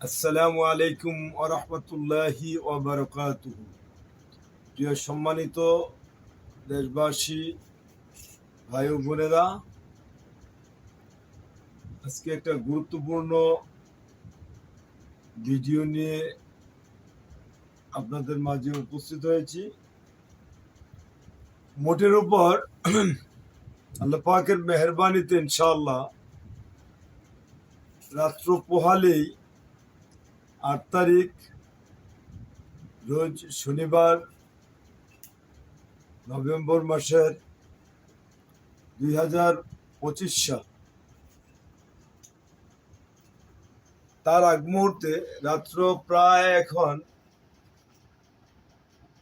আসসালামু আলাইকুম আরহামতুল্লাহি ওবরকাতুহ প্রিয় সম্মানিত দেশবাসী ভাই ও বোনেরা আজকে একটা গুরুত্বপূর্ণ ভিডিও নিয়ে আপনাদের মাঝে উপস্থিত হয়েছি। মোটের উপর আল্লাহ পাকের মেহরবানিতে ইনশাআল্লাহ রাত্র পোহালেই আট তারিখ, রোজ শনিবার, নভেম্বর মাসের দুই হাজার পঁচিশ সাল। তার আগ মুহূর্তে রাত্র প্রায় এখন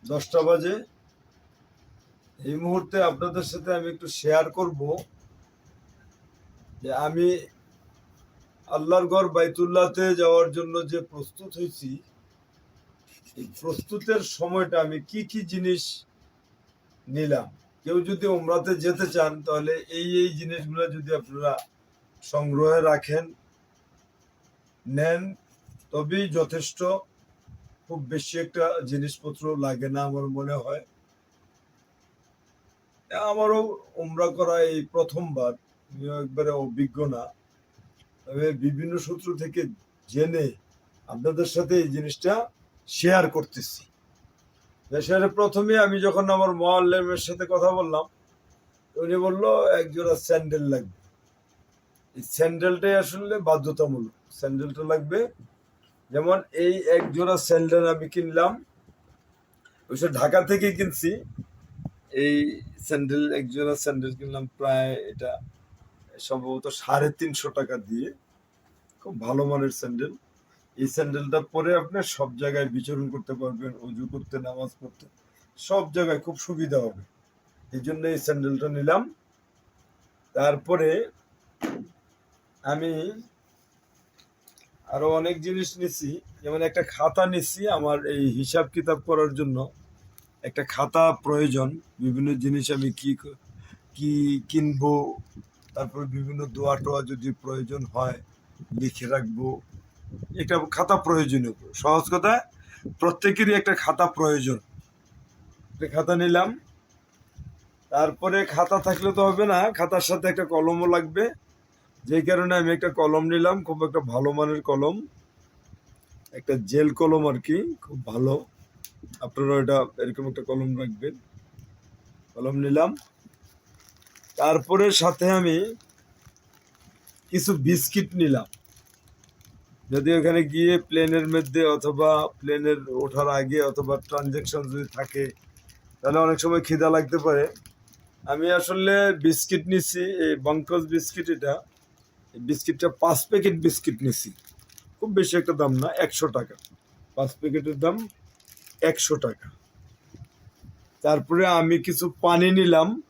দশটা বাজে। এই মুহূর্তে আপনাদের সাথে আমি একটু শেয়ার করব যে আমি আল্লাহর ঘর বাইতুল্লাহতে যাওয়ার জন্য যে প্রস্তুত হয়েছি, এই প্রস্তুতের সময়টা আমি কি কি জিনিস নিলাম? কেউ যদি ওমরাতে যেতে চান, তাহলে এই এই জিনিসগুলো যদি আপনারা সংগ্রহে রাখেন, নেন, তবেই যথেষ্ট। খুব বেশি একটা জিনিসপত্র লাগে না আমার মনে হয়। আমারও ওমরা করা এই প্রথমবার একবারে অভিজ্ঞ না। বিভিন্ন সূত্র থেকে জেনে আপনাদের সাথে এই জিনিসটা শেয়ার করতেছি। সেখানে প্রথমে আমি যখন আমার মোয়াল্লেমের সাথে কথা বললাম, উনি বলল, এক জোড়া স্যান্ডেল লাগবে। এই স্যান্ডেলটাই আসলে বাধ্যতামূলক। স্যান্ডেলটা লাগবে, যেমন এই এক জোড়া স্যান্ডেল আমি কিনলাম, অবশ্য ঢাকা থেকে কিনছি। এই স্যান্ডেল, এক জোড়া স্যান্ডেল কিনলাম প্রায় এটা সম্ভবত সাড়ে তিনশো টাকা দিয়ে খুব ভালো মানের স্যান্ডেল। এই স্যান্ডেলটা পরে আপনি সব জায়গায় বিচরণ করতে পারবেন উজু করতে, নামাজ পড়তে, সব জায়গায় খুব সুবিধা হবে। এই জন্য এই স্যান্ডেলটা নিলাম। তারপরে আমি আরও অনেক জিনিস নিছি। যেমন একটা খাতা নিছি আমার এই হিসাব কিতাব করার জন্য। একটা খাতা প্রয়োজন, বিভিন্ন জিনিস আমি কি, ক- কিনবো তারপর বিভিন্ন দোয়া টোয়া যদি প্রয়োজন হয়, লিখে রাখব। এটা খাতা প্রয়োজনীয়। সহজ কথা, প্রত্যেকেরই একটা খাতা প্রয়োজন। একটা খাতা নিলাম। তারপরে খাতা থাকলে তো হবে না, খাতার সাথে একটা কলমও লাগবে। যে কারণে আমি একটা কলম নিলাম, খুব একটা ভালো মানের কলম। একটা জেল কলম আর কি, খুব ভালো। আপনারা এটা এরকম একটা কলম রাখবেন। কলম নিলাম। তারপরে সাথে আমি কিছু বিস্কিট নিলাম। যদি ওখানে গিয়ে প্লেনের মধ্যে অথবা প্লেনের ওঠার আগে অথবা ট্রানজেকশন যদি থাকে, তাহলে অনেক সময় খিদা লাগতে পারে। আমি আসলে বিস্কিট নিছি, এই বঙ্কজ বিস্কিট এটা। বিস্কিটটা পাঁচ প্যাকেট বিস্কিট নিছি। খুব বেশি একটা দাম না, একশো টাকা। পাঁচ প্যাকেটের দাম একশো টাকা। তারপরে আমি কিছু পানি নিলাম।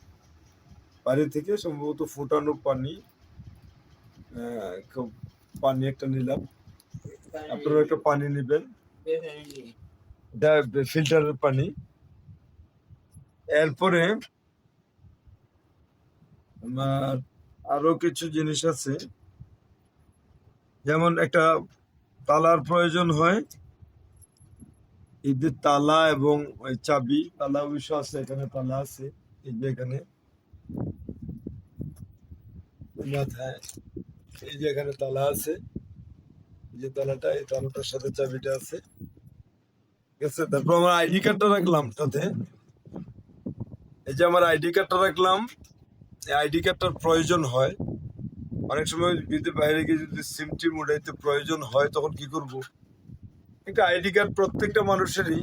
বাড়ি থেকে সম্ভবত ফুটানো পানি খুব পানি একটা নিলাম। আপনারা একটা পানি নেবেন। ফিল্টারের পানি। এরপরে আমার আরও কিছু জিনিস আছে। যেমন একটা তালার প্রয়োজন হয়। ঈদের তালা এবং চাবি, তালা অবশ্য আছে, এখানে তালা আছে যে এখানে। এই যে এখানে তালা আছে যে তালাটা, এই তালাটার সাথে চাবিটা আছে। আছে তারপর আমার আইডি কার্ডটা রাখলাম সাথে এই যে আমার আইডি কার্ডটা রাখলাম, এই আইডি কার্ডটার প্রয়োজন হয়। অনেক সময় যদি বাইরে গিয়ে যদি সিম টিম উঠাইতে প্রয়োজন হয়, তখন কি করব? একটা আইডি কার্ড প্রত্যেকটা মানুষেরই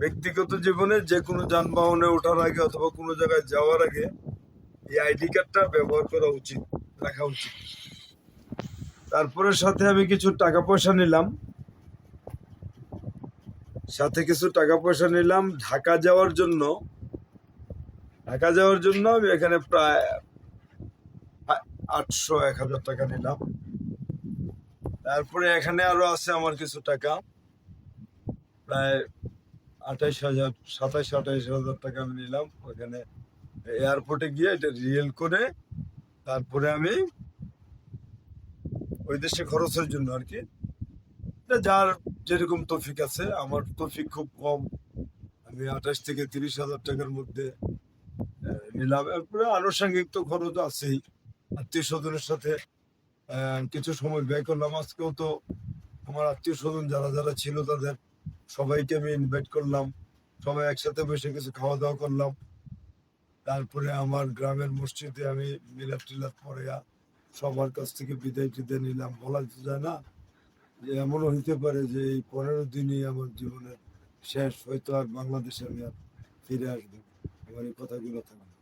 ব্যক্তিগত জীবনে যে কোনো যানবাহনে ওঠার আগে অথবা কোনো জায়গায় যাওয়ার আগে এই আইডি কার্ডটা ব্যবহার করা উচিত, রাখা উচিত। তারপরে সাথে আমি কিছু টাকা পয়সা নিলাম। সাথে কিছু টাকা পয়সা নিলাম ঢাকা যাওয়ার জন্য। ঢাকা যাওয়ার জন্য আমি এখানে প্রায় আটশো এক হাজার টাকা নিলাম। তারপরে এখানে আরও আছে আমার কিছু টাকা। প্রায় আঠাইশ হাজার, সাতাইশ আঠাইশ হাজার টাকা আমি নিলাম। ওখানে এয়ারপোর্টে গিয়ে এটা রিয়েল করে তারপরে আমি ওই দেশে খরচের জন্য আর কি। যার যেরকম তফিক আছে, আমার তফিক খুব কম। আমি আঠাশ থেকে তিরিশ হাজার টাকার মধ্যে নিলাম। এরপরে আনুষঙ্গিক তো খরচ আছেই। আত্মীয় স্বজনের সাথে কিছু সময় ব্যয় করলাম। আজকেও তো আমার আত্মীয় স্বজন যারা যারা ছিল তাদের সবাইকে আমি ইনভাইট করলাম। সবাই একসাথে বসে কিছু খাওয়া দাওয়া করলাম। তারপরে আমার গ্রামের মসজিদে আমি মিলাদ টিলাদ পরে সবার কাছ থেকে বিদায় টিদায় নিলাম। বলা যায় না যে এমনও হইতে পারে যে এই পনেরো দিনই আমার জীবনের শেষ, হয়তো আর বাংলাদেশে আমি আর ফিরে আসব। আমার এই কথাগুলো থাকবে।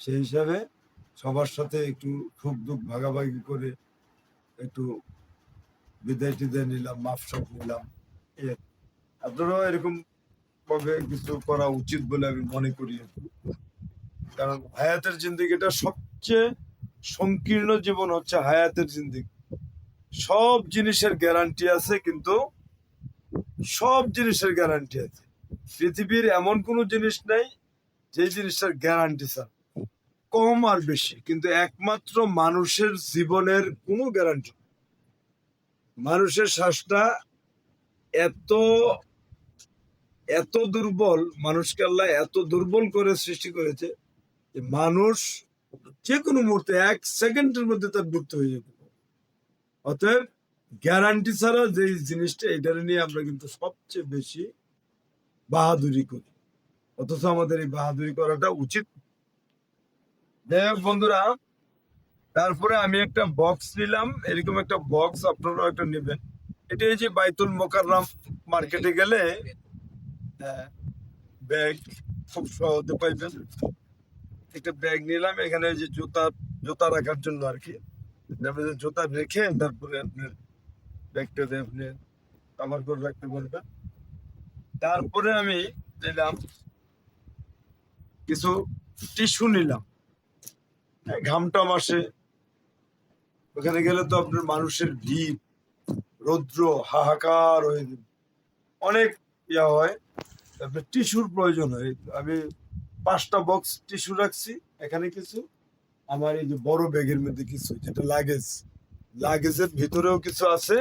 সেই হিসাবে সবার সাথে একটু সুখ দুঃখ ভাগাভাগি করে একটু বিদায় টিদায় নিলাম, মাফ সব নিলাম। আপনারাও এরকম ভাবে কিছু করা উচিত বলে আমি মনে করি। কারণ হায়াতের জিন্দিগিটা সবচেয়ে সংকীর্ণ জীবন হচ্ছে হায়াতের জিন্দিগি। সব জিনিসের গ্যারান্টি আছে, কিন্তু সব জিনিসের গ্যারান্টি আছে। পৃথিবীর এমন কোনো জিনিস নাই যে জিনিসটার গ্যারান্টি স্যার কম আর বেশি, কিন্তু একমাত্র মানুষের জীবনের কোনো গ্যারান্টি মানুষের শ্বাসটা এত এত দুর্বল, মানুষকে আল্লাহ এত দুর্বল করে সৃষ্টি করেছে যে মানুষ যে কোনো মুহূর্তে এক সেকেন্ডের মধ্যে তার মৃত্যু হয়ে যেতে অতএব গ্যারান্টি ছাড়া যে জিনিসটা এটার নিয়ে আমরা কিন্তু সবচেয়ে বেশি বাহাদুরি করি। অথচ আমাদের এই বাহাদুরি করাটা উচিত। বন্ধুরা, তারপরে আমি একটা বক্স নিলাম। এরকম একটা বক্স আপনারাও একটা নেবেন। এটা এই যে বাইতুল মোকাররাম মার্কেটে গেলে ব্যাগ, খুব সহজে পাইবেন। একটা ব্যাগ নিলাম, এখানে যে জুতা জুতা রাখার জন্য আর কি। জুতা রেখে তারপরে আপনার ব্যাগটাতে আপনি কভার করে রাখতে পারবেন। তারপরে আমি নিলাম কিছু টিস্যু নিলাম। ঘামটা মাসে ওখানে গেলে তো আপনার মানুষের ভিড়, রৌদ্র, হাহাকার হয়ে অনেক ইয়া হয়। তারপরে টিস্যুর প্রয়োজন হয়। আমি পাঁচটা বক্স টিস্যু রাখছি, এখানে কিছু। আমার এই যে বড় ব্যাগের মধ্যে কিছু, যেটা লাগেজ লাগেজের ভিতরেও কিছু আছে।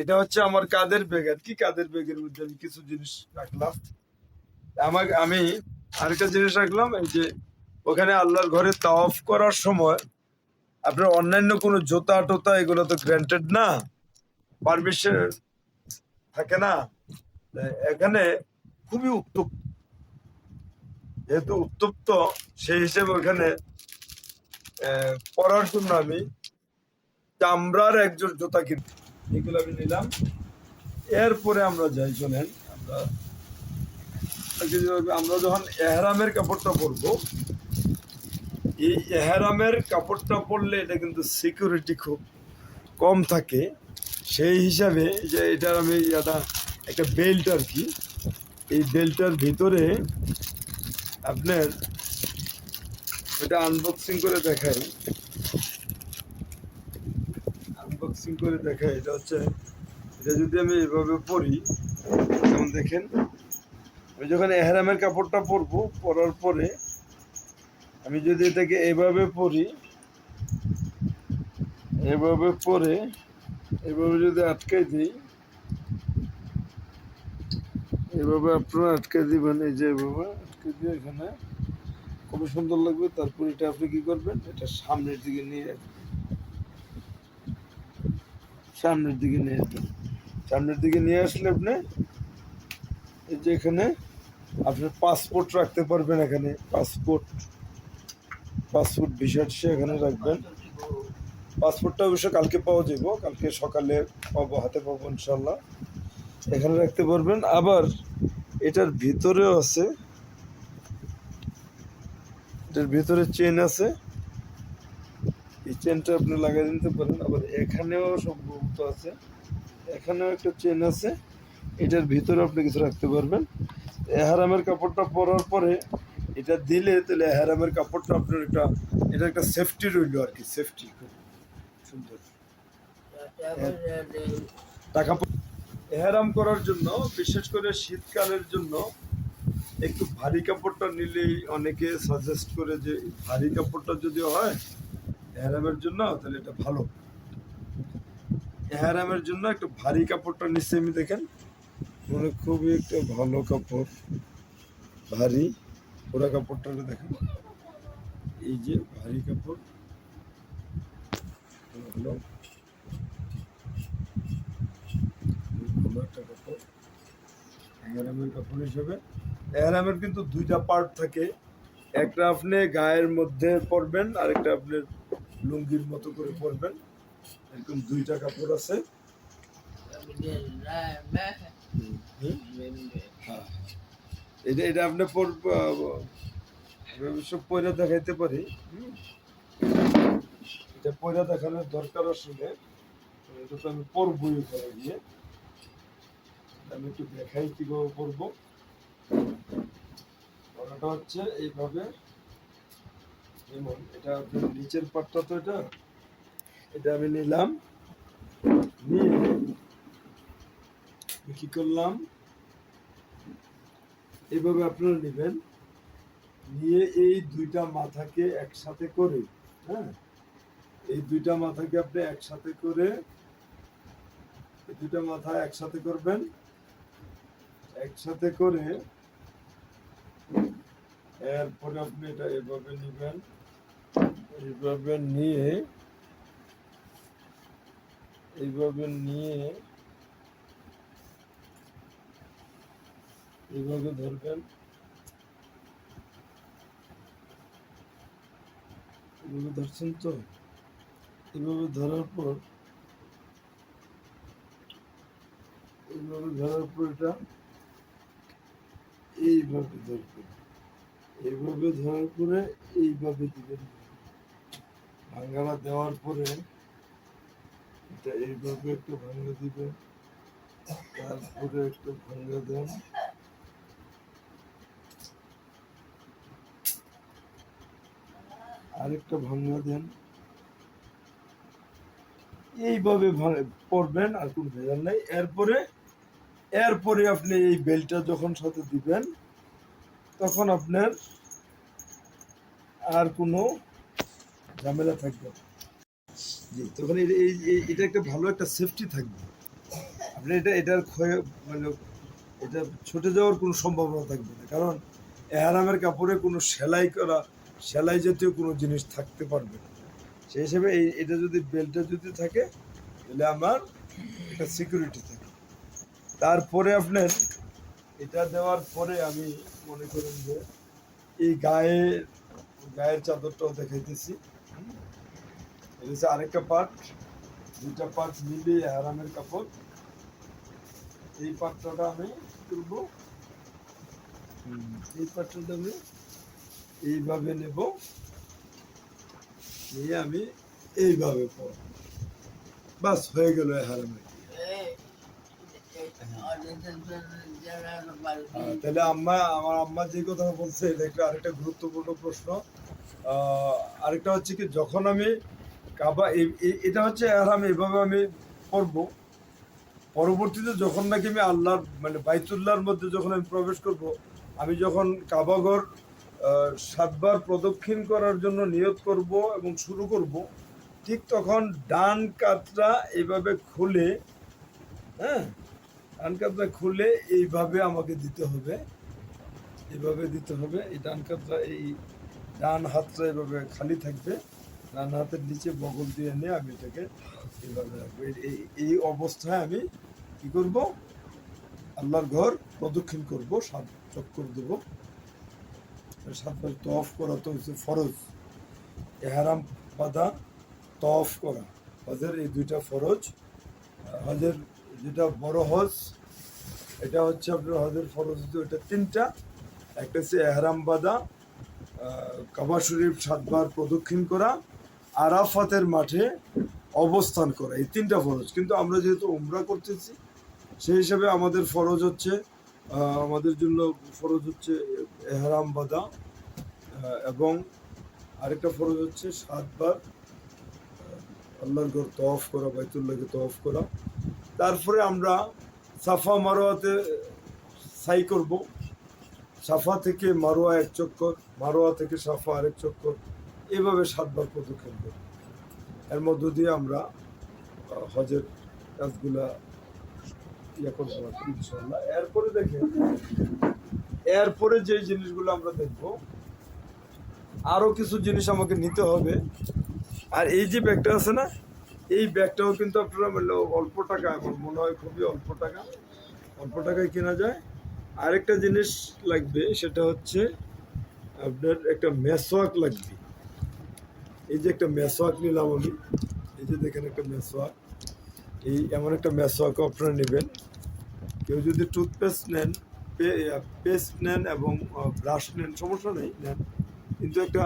এটা হচ্ছে আমার কাদের ব্যাগ। আর কি কাদের ব্যাগের মধ্যে আমি কিছু জিনিস রাখলাম? আমার আমি আরেকটা জিনিস রাখলাম, এই যে ওখানে আল্লাহর ঘরে তাওয়াফ করার সময় আপনার অন্যান্য কোনো জোতা টোতা এগুলো তো গ্র্যান্টেড না। পারমিশন থাকে না। এখানে খুবই উত্তপ্ত যেহেতু উত্তপ্ত সেই হিসেবে ওখানে পরার জন্য আমি চামড়ার একজোড় জুতা কিনতে এগুলো আমি নিলাম। এরপরে আমরা যাই চলেন আমরা আমরা যখন এহরামের কাপড়টা পরবো, এই এহরামের কাপড়টা পরলে এটা কিন্তু সিকিউরিটি খুব কম থাকে। সেই হিসাবে যে এটার আমি একটা বেল্ট আর কি এই বেল্টটার ভিতরে আপনার এটা আনবক্সিং করে দেখাই। আনবক্সিং করে দেখাই, এটা হচ্ছে, এটা যদি আমি এভাবে পরি, যেমন দেখেন, আমি যখন এহরামের কাপড়টা পরবো, পরার পরে আমি যদি এটাকে এভাবে পরি, এভাবে পরে, এভাবে যদি আটকাই দিই এভাবে আপনারা আটকে দিবেন, এই যে এভাবে আটকে দিয়ে এখানে। খুবই সুন্দর লাগবে, তারপর এটা আপনি কি করবেন? এটা সামনের দিকে নিয়ে সামনের দিকে নিয়ে আসবেন সামনের দিকে নিয়ে আসলে আপনি এই যে এখানে আপনার পাসপোর্ট রাখতে পারবেন এখানে পাসপোর্ট পাসপোর্ট ভিসা টিসা এখানে রাখবেন। পাসপোর্টটা অবশ্য কালকে পাওয়া যাব কালকে সকালে পাবো, হাতে পাবো ইনশাল্লাহ এখানে রাখতে পারবেন আবার এটার ভিতরেও আছে। এটার ভিতরে চেন আছে। এই চেনটা আপনি লাগাই দিতে পারেন আবার এখানেও সম্ভবত আছে। এখানেও একটা চেন আছে। এটার ভিতরে আপনি কিছু রাখতে পারবেন। এহারামের কাপড়টা পরার পরে এটা দিলে তাহলে এহারামের কাপড়টা আপনার একটা এটা একটা সেফটি রইল আর কি সেফটি খুব সুন্দর টাকা এহারাম করার জন্য, বিশেষ করে শীতকালের জন্য, একটু ভারী কাপড়টা নিলেই অনেকে সাজেস্ট করে যে ভারী কাপড়টা যদি হয়, এহারামের জন্য তাহলে এটা ভালো। এহারামের জন্য একটু ভারী কাপড়টা নিচ্ছে আমি দেখেন। মানে খুবই একটা ভালো কাপড়, ভারী। পুরা কাপড়টা দেখেন। এই যে ভারী কাপড়, ভালো। ভালো একটা কাপড় এহারামের কাপড় হিসেবে এহারামের কিন্তু দুইটা পার্ট থাকে। একটা আপনি গায়ের মধ্যে পরবেন, আরেকটা আপনার লুঙ্গির মতো করে পরবেন। এরকম দুইটা কাপড় আছে? হ্যাঁ। এটা এটা আপনি সব পয়লা দেখাইতে পারি। এটা পয়লা দেখানোর দরকার আসলে। এটা তো আমি পরবই করে গিয়ে। আমি একটু দেখাই কীভাবে পরবো পরাটা হচ্ছে এইভাবে। যেমন এটা নিচের পাটটা তো এটা এটা আমি নিলাম। নিয়ে কি করলাম? এইভাবে আপনারা নেবেন। নিয়ে এই দুইটা মাথাকে একসাথে করে হ্যাঁ? এই দুইটা মাথাকে আপনি একসাথে করে, এই দুইটা মাথা একসাথে করবেন। একসাথে করে এরপরে আপনি এটা এভাবে নেবেন, এইভাবে নিয়ে এইভাবে নিয়ে, এইভাবে ধরবেন। এভাবে ধরছেন তো? এভাবে ধরার পর, এইভাবে ধরার পর এটা এইভাবে ধরবেন এইভাবে ধরার পরে এইভাবে দিবেন ভাঙ্গালা দেওয়ার পরে এটা এইভাবে একটু ভাঙ্গা দিবেন তারপরে একটু ভাঙ্গা দেন। আরেকটা ভাঙ্গা দেন। এইভাবে পরবেন আর কোনো ভেজাল নাই। এরপরে এরপরে আপনি এই বেলটা যখন সাথে দিবেন, তখন আপনার আর কোনো ঝামেলা থাকবে। জি, তখন এই- এটা একটা ভালো একটা সেফটি থাকবে। আপনি এটা এটার ক্ষয় মানে এটা ছুটে যাওয়ার কোনো সম্ভাবনা থাকবে না। কারণ এহারামের কাপড়ে কোনো সেলাই করা সেলাই জাতীয় কোনো জিনিস থাকতে পারবে না। সেই হিসেবে এই এটা যদি বেল্টটা যদি থাকে, তাহলে আমার একটা সিকিউরিটি থাকে তারপরে আপনার এটা দেওয়ার পরে আমি মনে করেন যে এই গায়ে, গায়ের চাদরটাও দেখাইতেছি। হচ্ছে আরেকটা পার্ট। দুইটা পার্ট মিলিয়ে আরামের কাপড়। এই পাত্রটা আমি তুলব। এই পাত্রটা আমি এইভাবে নেব। নিয়ে আমি এইভাবে পর বাস, হয়ে গেল হারামে তাহলে আম্মা আমার আম্মা যে কথা বলছে এটা আরেকটা গুরুত্বপূর্ণ প্রশ্ন। আরেকটা হচ্ছে কি যখন আমি কাবা এটা হচ্ছে আরাম এভাবে আমি পড়ব। পরবর্তীতে যখন নাকি আমি আল্লাহর মানে বাইতুল্লাহর মধ্যে যখন আমি প্রবেশ করব আমি যখন কাবাগর আহ, সাতবার প্রদক্ষিণ করার জন্য নিয়ত করব এবং শুরু করব ঠিক তখন ডান কাতরা এভাবে খুলে হ্যাঁ কাতরা খুলে এইভাবে আমাকে দিতে হবে। এইভাবে দিতে হবে। এই ডান কাতরা এই ডান হাতটা এভাবে খালি থাকবে। ডান হাতের নিচে বগল দিয়ে নিয়ে আমি এটাকে এইভাবে রাখব। এই অবস্থায় আমি কি করব? আল্লাহর ঘর প্রদক্ষিণ করব, সাত চক্কর দেবো। সাতবার তফ করা তো হচ্ছে ফরজ। এহারাম বাঁধা তফ করা। হজের এই দুইটা ফরজ। হজের যেটা বড় হজ এটা হচ্ছে আপনার হজের ফরজ ওইটা তিনটা। একটা হচ্ছে এহরাম আহ, কাবা শরীফ সাতবার প্রদক্ষিণ করা আরাফাতের মাঠে অবস্থান করা এই তিনটা ফরজ। কিন্তু আমরা যেহেতু উমরা করতেছি সেই হিসাবে আমাদের ফরজ হচ্ছে আমাদের জন্য ফরজ হচ্ছে এহরাম আহ, এবং আরেকটা ফরজ হচ্ছে সাতবার আল্লাহর ঘর তফ করা বাইতুল্লাহকে তফ করা। তারপরে আমরা সাফা মারোয়াতে সাই করব। সাফা থেকে মারোয়া এক চক্কর, মারোয়া থেকে সাফা আরেক চক্কর, এভাবে সাতবার প্রদক্ষিণ করব এর মধ্য দিয়ে আমরা হজের কাজগুলা ইয়ে করব আর কি ইনশাল্লাহ এরপরে দেখেন, এরপরে যে জিনিসগুলো আমরা দেখব আরও কিছু জিনিস আমাকে নিতে হবে। আর এই যে ব্যাগটা আছে না এই ব্যাগটাও কিন্তু আপনারা মানে অল্প টাকা, আমার মনে হয় খুবই অল্প টাকা। অল্প টাকায় কেনা যায়। আরেকটা জিনিস লাগবে, সেটা হচ্ছে আপনার একটা মেসওয়াক লাগবে। এই যে একটা মেসওয়াক নিলাম আমি, এই যে দেখেন একটা মেসওয়াক। এই এমন একটা মেসওয়াকও আপনারা নেবেন। কেউ যদি টুথপেস্ট নেন পেস্ট নেন এবং ব্রাশ নেন, সমস্যা নেই, নেন। কিন্তু একটা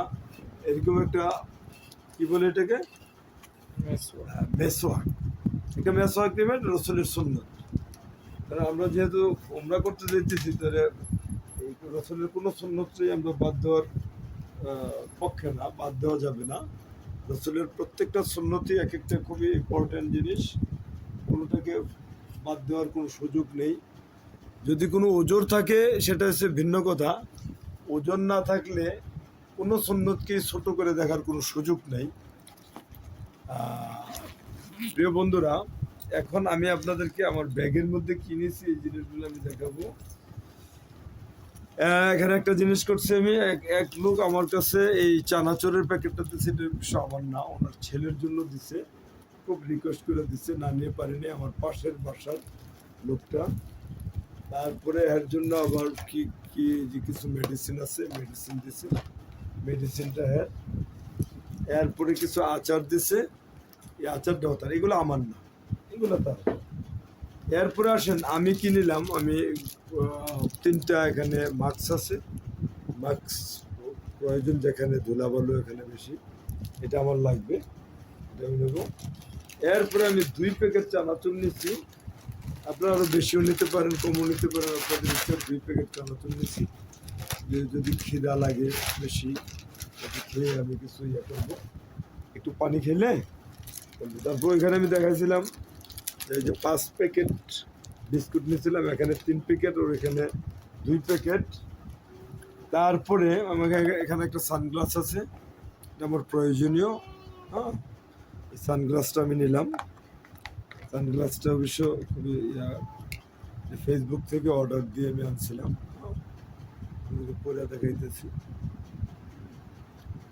এরকম একটা, কী বলে এটাকে? আহ, মেসওয়াক একটা মেসওয়াক নেবেন রসুলের সুন্নত। কারণ আমরা যেহেতু আমরা করতে যেতেছি তাহলে এই রসুলের কোনো সুন্নতই আমরা বাদ দেওয়ার পক্ষে না বাদ দেওয়া যাবে না। রসুলের প্রত্যেকটা সুন্নতি এক একটা খুবই ইম্পর্ট্যান্ট জিনিস। কোনোটাকে বাদ দেওয়ার কোনো সুযোগ নেই। যদি কোনো ওজোর থাকে সেটা হচ্ছে ভিন্ন কথা। ওজন না থাকলে কোনো সুন্নতকে ছোট করে দেখার কোনো সুযোগ নেই। প্রিয় বন্ধুরা, এখন আমি আপনাদেরকে আমার ব্যাগের মধ্যে কিনেছি এই জিনিসগুলো আমি দেখাবো। এখানে একটা জিনিস করছি আমি, এক লোক আমার কাছে এই চানাচুরের প্যাকেটটা দিচ্ছে এটা আমার না, ওনার ছেলের জন্য দিছে। খুব রিকোয়েস্ট করে দিচ্ছে না নিয়ে পারিনি, আমার পাশের বাসার লোকটা। তারপরে এর জন্য আবার কি কি যে কিছু মেডিসিন আছে মেডিসিন দিছে মেডিসিনটা এর। এরপরে কিছু আচার দিছে এই আচারটাও তার এগুলো আমার না, এগুলো তার। এরপরে আসেন, আমি কি নিলাম? আমি তিনটা এখানে মাস্ক আছে। মাস্ক প্রয়োজন যেখানে, ধুলাবালু এখানে বেশি। এটা আমার লাগবে। এটা আমি নেব। এরপরে আমি দুই প্যাকেট চানাচুর নিচ্ছি আপনারা আরও বেশিও নিতে পারেন, কমও নিতে পারেন। আপনাদের দুই প্যাকেট চানাচুর নিচ্ছি যদি খিদা লাগে বেশি খেয়ে আমি কিছু ইয়ে করব। একটু পানি খেলে। তারপর এখানে আমি দেখাইছিলাম এই যে পাঁচ প্যাকেট বিস্কুট নিয়েছিলাম এখানে তিন প্যাকেট ওর এখানে দুই প্যাকেট। তারপরে আমাকে এখানে একটা সানগ্লাস আছে এটা আমার প্রয়োজনীয় হ্যাঁ? সানগ্লাসটা আমি নিলাম। সানগ্লাসটা অবশ্য খুবই ফেসবুক থেকে অর্ডার দিয়ে আমি আনছিলাম হ্যাঁ, পরে দেখাইতেছি।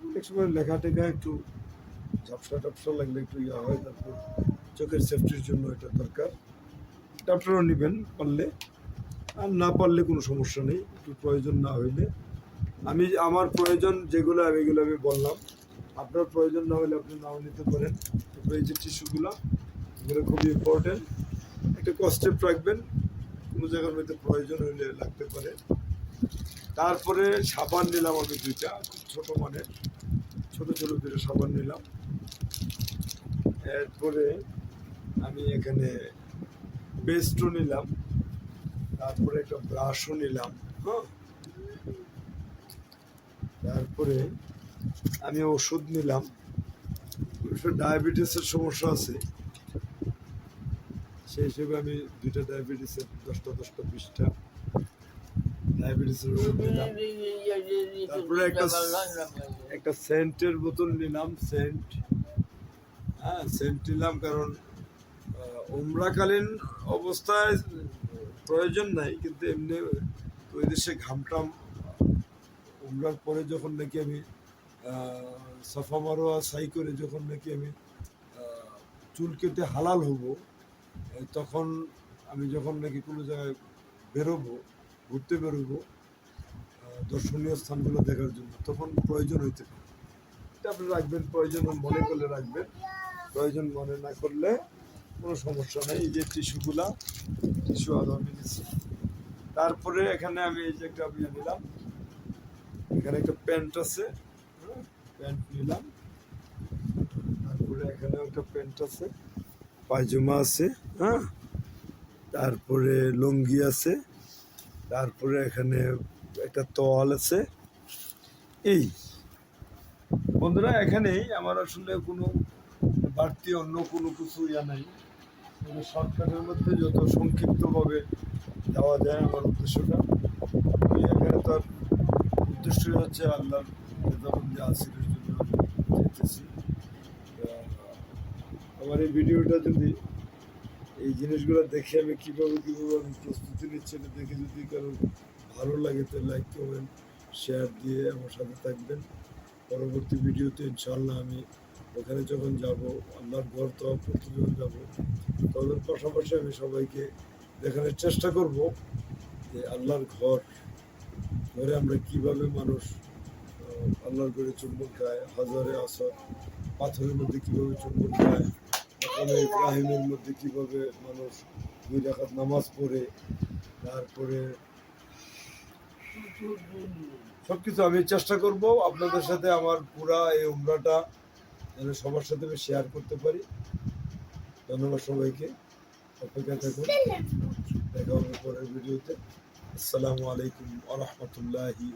অনেক সময় লেখা টেখা একটু ঝাপসা টাপসা লাগলে একটু ইয়া হয়, তারপর চোখের সেফটির জন্য এটা দরকার। আপনারাও নেবেন পারলে, আর না পারলে কোনো সমস্যা নেই, একটু প্রয়োজন না হইলে। আমি আমার প্রয়োজন যেগুলো, আমি এগুলো আমি বললাম। আপনার প্রয়োজন না হলে আপনি নাও নিতে পারেন। এই যে টিস্যুগুলো, এগুলো খুবই ইম্পর্টেন্ট একটা কস্টেপ রাখবেন, কোনো জায়গার মধ্যে প্রয়োজন হইলে লাগতে পারে। তারপরে সাবান নিলাম আমি দুইটা ছোটো মানের। ছোটো ছোটো দুটো সাবান নিলাম। এরপরে আমি এখানে পেস্টও নিলাম, তারপরে একটা ব্রাশও নিলাম হ্যাঁ? তারপরে আমি ওষুধ নিলাম ডায়াবেটিসের সমস্যা আছে, সেই হিসেবে আমি দুইটা ডায়াবেটিসের দশটা দশটা, বিশটা ডায়াবেটিসের ওষুধ নিলাম। তারপরে একটা একটা সেন্টের বোতল নিলাম সেন্ট হ্যাঁ সেন্ট নিলাম কারণ উমরাকালীন অবস্থায় প্রয়োজন নাই, কিন্তু এমনি ওই দেশে ঘামটাম। উমরার পরে যখন নাকি আমি সাফা মারোয়া সাই করে যখন নাকি আমি চুল কেটে হালাল হব তখন আমি যখন নাকি কোনো জায়গায় বেরোবো, ঘুরতে বেরোবো দর্শনীয় স্থানগুলো দেখার জন্য, তখন প্রয়োজন হইতে পারে। এটা আপনি রাখবেন, প্রয়োজন মনে করলে রাখবেন। প্রয়োজন মনে না করলে কোনো সমস্যা নেই। এই যে টিস্যুগুলা, টিস্যু আরও আমি নিচ্ছি। তারপরে এখানে আমি এই যে একটা ইয়ে নিলাম। এখানে একটা প্যান্ট আছে। প্যান্ট নিলাম। তারপরে এখানে একটা প্যান্ট আছে। পায়জামা আছে হ্যাঁ? তারপরে লুঙ্গি আছে। তারপরে এখানে একটা তোয়াল আছে। এই, বন্ধুরা, এখানেই আমার আসলে কোনো বাড়তি অন্য কোনো কিছু ইয়া নাই। তবে শর্টকাটের মধ্যে যত সংক্ষিপ্তভাবে দেওয়া যায় আমার উদ্দেশ্যটা এখানে তার উদ্দেশ্য হচ্ছে আল্লাহর নেতাবন্দি আসিরের জন্য যেতেছি। আমার এই ভিডিওটা যদি এই জিনিসগুলো দেখে আমি কীভাবে কীভাবে আমি প্রস্তুতি নিচ্ছি এটা দেখে যদি কারও ভালো লাগে তো লাইক কমেন্ট শেয়ার দিয়ে আমার সাথে থাকবেন। পরবর্তী ভিডিওতে ইনশাল্লাহ আমি ওখানে যখন যাব আল্লাহর ঘর তো করতে যখন যাব, তখন পাশাপাশি আমি সবাইকে দেখানোর চেষ্টা করব যে আল্লাহর ঘর ঘরে আমরা কীভাবে মানুষ আল্লাহর ঘরে চুম্বন খায়, হাজারে আসর, পাথরের মধ্যে কীভাবে চুম্বন খায় ইব্রাহিমের মধ্যে কীভাবে মানুষ দুই রাখাত নামাজ পড়ে, তারপরে সব কিছু আমি চেষ্টা করব আপনাদের সাথে আমার পুরা এই উমরাটা যেন সবার সাথে আমি শেয়ার করতে পারি। ধন্যবাদ সবাইকে। অপেক্ষা থাকুন। দেখা হবে পরের ভিডিওতে। আসসালামু আলাইকুম আ রহমতুল্লাহি